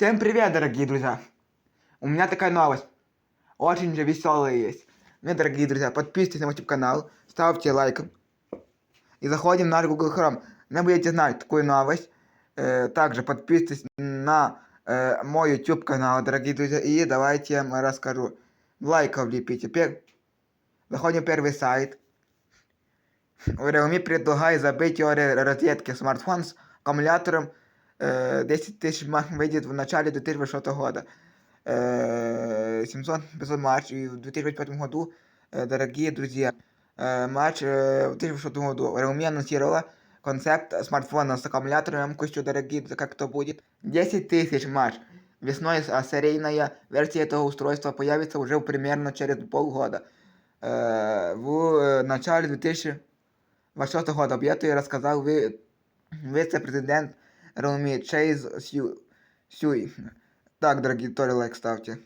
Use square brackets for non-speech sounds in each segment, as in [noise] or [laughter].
Всем привет, дорогие друзья! У меня такая новость. Очень же веселая есть. Ну, дорогие друзья, подписывайтесь на мой канал, ставьте лайк. И заходим в наш Google Chrome. Не будете знать такую новость. Э, также подписывайтесь на э, мой YouTube канал, дорогие друзья. И давайте я вам расскажу. Лайков лепите. Пер... Заходим в первый сайт. Xiaomi предлагает забить ре- розетки смартфон с аккумулятором 10 тысяч мах выйдет в начале 2026 года. Э, 700-500 матч и в 2025 году, э, дорогие друзья, э, матч э, в 2026 году. Xiaomi анонсировала концепт смартфона с аккумулятором емкостью, дорогие, друзья, как это будет. 10 тысяч матч. Весной а серийная версия этого устройства появится уже примерно через полгода. Э, в э, начале 2026 года об этом рассказал ви- вице-президент Xiaomi Чейз Сью. Сюй. Так, дорогие, тоже лайк ставьте.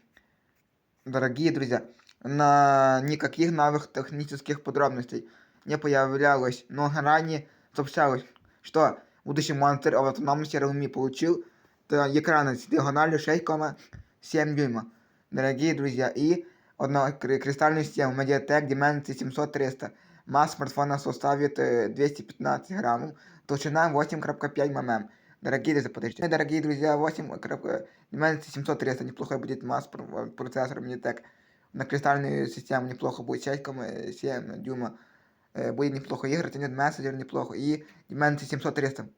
Дорогие друзья, на никаких новых технических подробностей не появлялось, но ранее сообщалось, что будущий монстр в автономности Xiaomi получил т- экран с диагональю 6,7 дюйма. Дорогие друзья, и однокристальную систему Mediatek Dimensity 700-300. Масса смартфона составит э, 215 граммов, толщина 8,5 мм. Дорогие друзья, подождите. Дорогие друзья, 8 Dimensity 700-300 неплохой будет масс пр- процессор Mediatek. На кристальную систему неплохо будет 6,7 дюйма. Э, Будет неплохо игры, нет мессенджер неплохо. И Dimensity 700-300.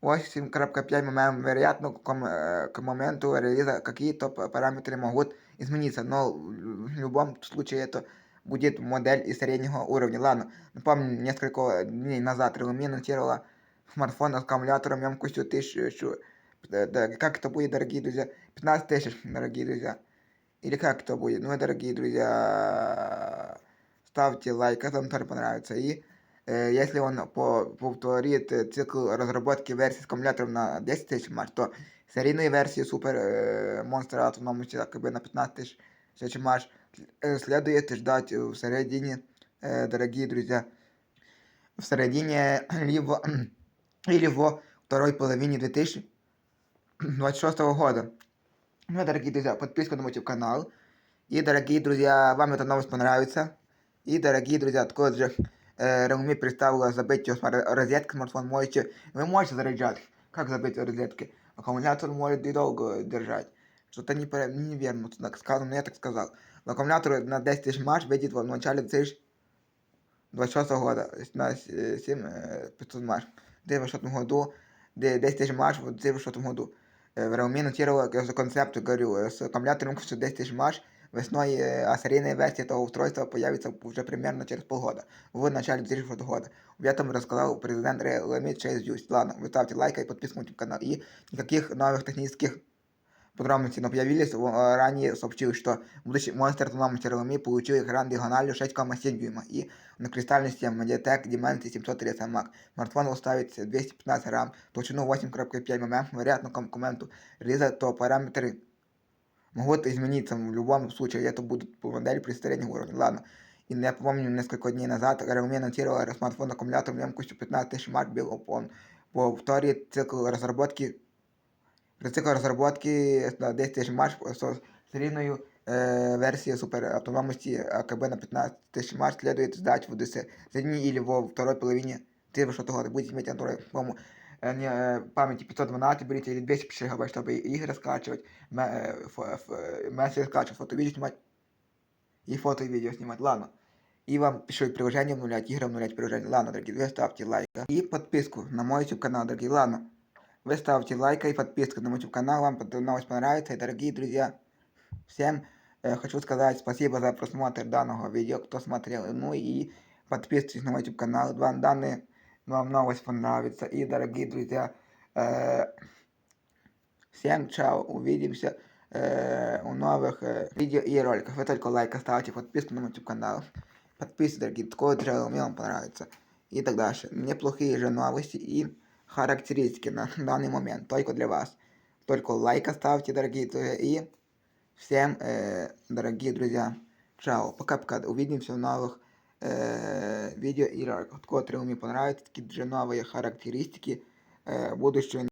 8,5 мм. Вероятно, к, ком- э, к моменту релиза какие-то п- параметры могут измениться, но в в любом случае это будет модель из среднего уровня. Ладно, напомню, несколько дней назад Xiaomi анонсировала смартфон с аккумулятором емкостью 1000... э, да, Как это будет, дорогие друзья? 15 тысяч, дорогие друзья. Или как это будет? Ну, дорогие друзья, ставьте лайк, это вам тоже понравится. И э, если он по, повторит э, цикл разработки версии с аккумулятором на 10 тысяч матч, то серийную версию супер э, монстра автономности как бы на 15 тысяч тысяч матч э, следует ждать в середине, э, дорогие друзья, в середине [clears throat] либо или во второй половине 2026 года. Ну, дорогие друзья, подписка на мой YouTube канал. И, дорогие друзья, вам эта новость понравится. И, дорогие друзья, такой же э, Xiaomi представила забыть ее смар- розетки смартфон можете. Вы можете заряжать. Как забыть розетки? Аккумулятор может и долго держать. Что-то не, пора- неверно тут так сказано, но я так сказал. Но аккумулятор на 10 тысяч матч выйдет в начале 2026 года. На 7500 матч. В 2026 году, де- 10 тысяч матч в 2026 году. Э, Xiaomi анонсировала э, концепт, говорю, э, с аккумулятором емкостью 10 тысяч матч. Весной, э, а серийная версия этого устройства появится уже примерно через полгода, в начале 2006 года. Об этом рассказал президент Xiaomi Чейз Юсь. Ладно, вы ставьте лайк и подписывайтесь на YouTube канал. И никаких новых технических подробностей не появились. В- э, Ранее сообщил, что будущий монстр автономности Xiaomi получил экран диагональю 6,7 дюйма и на кристальной системе Mediatek Dimensity 730 Max. Смартфон уставит 215 грамм, толщину 8,5 мм. Вероятно, к моменту релиза, то параметры могут измениться в любом случае, это будет по модели при среднем уровне. Ладно. И я помню, несколько дней назад Xiaomi анонсировала смартфон с аккумулятором емкостью 15 тысяч матч был он повторит цикл разработки цикл разработки на 10 тысяч матч с серийной э, версией супер автономности АКБ на 15 тысяч матч следует ждать в ДС середине или во второй половине 2026 года. Будете иметь Android, по-моему, э, не, э, памяти 512 берите или 256 гигабайт, чтобы игры скачивать, ме- э, фо- ф- э, месседж скачивать, фото, видео снимать и фото и видео снимать. Ладно. И вам пишут приложение обновлять, игры обновлять приложение. Ладно, дорогие, вы ставьте лайк и подписку на мой YouTube канал, дорогие. Ладно. Вы ставьте лайк и подписку на мой канал, вам новость понравится. И, дорогие друзья, всем э, хочу сказать спасибо за просмотр данного видео, кто смотрел. Ну и подписывайтесь на мой YouTube канал, вам данные, вам новость понравится. И, дорогие друзья, э, всем чао, увидимся э, у новых э, видео и роликов. Вы только лайк ставьте, подписку на мой YouTube канал. Подписывайтесь, дорогие, такое же мне вам понравится. И так дальше. Неплохие же новости и характеристики на [laughs] данный момент, только для вас. Только лайк ставьте, дорогие друзья, и всем, э, дорогие друзья, чао, пока-пока, увидимся в новых э, видео и роликах, которые мне понравятся, такие же новые характеристики э, будущего